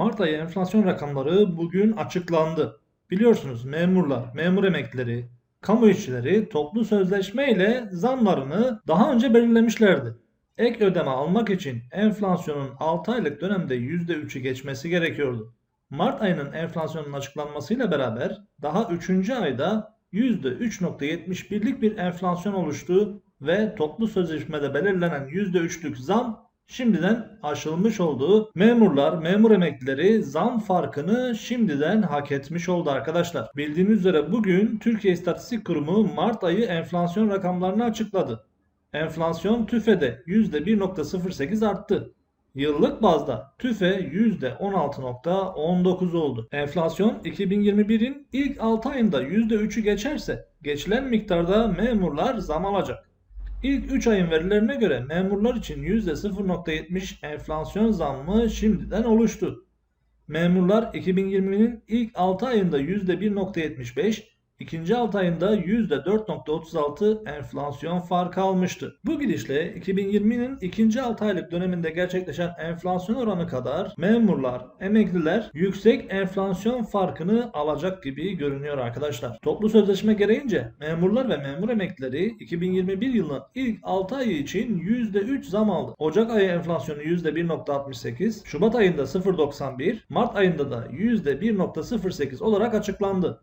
Mart ayı enflasyon rakamları bugün açıklandı. Biliyorsunuz memurlar, memur emeklileri, kamu işçileri toplu sözleşme ile zamlarını daha önce belirlemişlerdi. Ek ödeme almak için enflasyonun 6 aylık dönemde %3'ü geçmesi gerekiyordu. Mart ayının enflasyonun açıklanmasıyla beraber daha 3. ayda %3.71'lik bir enflasyon oluştu ve toplu sözleşmede belirlenen %3'lük zam şimdiden aşılmış oldu. Memurlar, memur emeklileri zam farkını şimdiden hak etmiş oldu arkadaşlar. Bildiğiniz üzere bugün Türkiye İstatistik Kurumu Mart ayı enflasyon rakamlarını açıkladı. Enflasyon TÜFE'de %1.08 arttı. Yıllık bazda TÜFE %16.19 oldu. Enflasyon 2021'in ilk 6 ayında %3'ü geçerse geçilen miktarda memurlar zam alacak. İlk 3 ayın verilerine göre memurlar için %0.70 enflasyon zammı şimdiden oluştu. Memurlar 2020'nin ilk 6 ayında %1.75, ikinci 6 ayında %4.36 enflasyon farkı almıştı. Bu gidişle 2020'nin ikinci 6 aylık döneminde gerçekleşen enflasyon oranı kadar memurlar, emekliler yüksek enflasyon farkını alacak gibi görünüyor arkadaşlar. Toplu sözleşme gereğince memurlar ve memur emeklileri 2021 yılının ilk 6 ayı için %3 zam aldı. Ocak ayı enflasyonu %1.68, Şubat ayında 0.91, Mart ayında da %1.08 olarak açıklandı.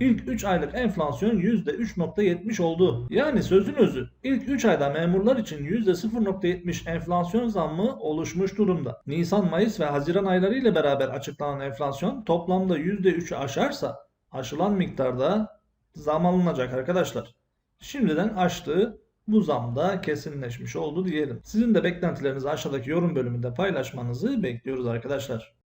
İlk 3 aylık enflasyon %3.70 oldu. Yani sözün özü ilk 3 ayda memurlar için %0.70 enflasyon zammı oluşmuş durumda. Nisan, Mayıs ve Haziran ayları ile beraber açıklanan enflasyon toplamda %3'ü aşarsa aşılan miktarda zam alınacak arkadaşlar. Şimdiden aştığı bu zam da kesinleşmiş oldu diyelim. Sizin de beklentilerinizi aşağıdaki yorum bölümünde paylaşmanızı bekliyoruz arkadaşlar.